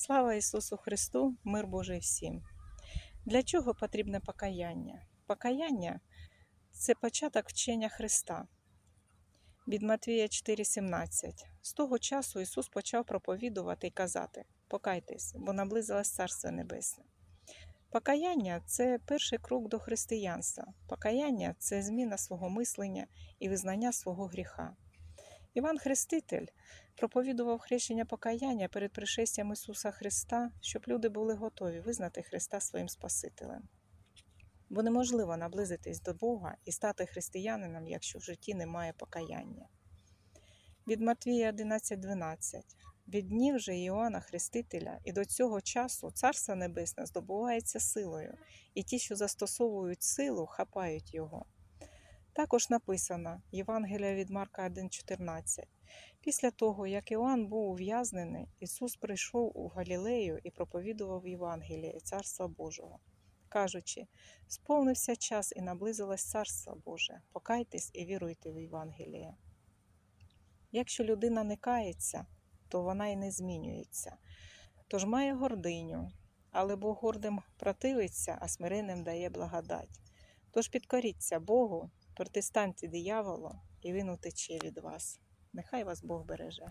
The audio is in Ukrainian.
Слава Ісусу Христу, мир Божий всім. Для чого потрібне покаяння? Покаяння це початок вчення Христа. Від Матвія 4,17. З того часу Ісус почав проповідувати і казати: Покайтесь, бо наблизилось Царство Небесне. Покаяння це перший крок до християнства. Покаяння це зміна свого мислення і визнання свого гріха. Іван Хреститель проповідував хрещення покаяння перед пришестям Ісуса Христа, щоб люди були готові визнати Христа своїм Спасителем. Бо неможливо наблизитись до Бога і стати християнином, якщо в житті немає покаяння. Від Матвія 11.12 від днів же Іоанна Хрестителя і до цього часу Царство Небесне здобувається силою, і ті, що застосовують силу, хапають його. Також написано Євангелія від Марка 1,14. Після того, як Іоанн був ув'язнений, Ісус прийшов у Галілею і проповідував Євангеліє Царства Божого, кажучи: сповнився час і наблизилось Царство Боже, покайтесь і віруйте в Євангеліє. Якщо людина не кається, то вона і не змінюється. Тож має гординю, але Бог гордим противиться, а смиренним дає благодать. Тож підкоріться Богу, протистаньте дияволу, і він утече від вас. Нехай вас Бог береже.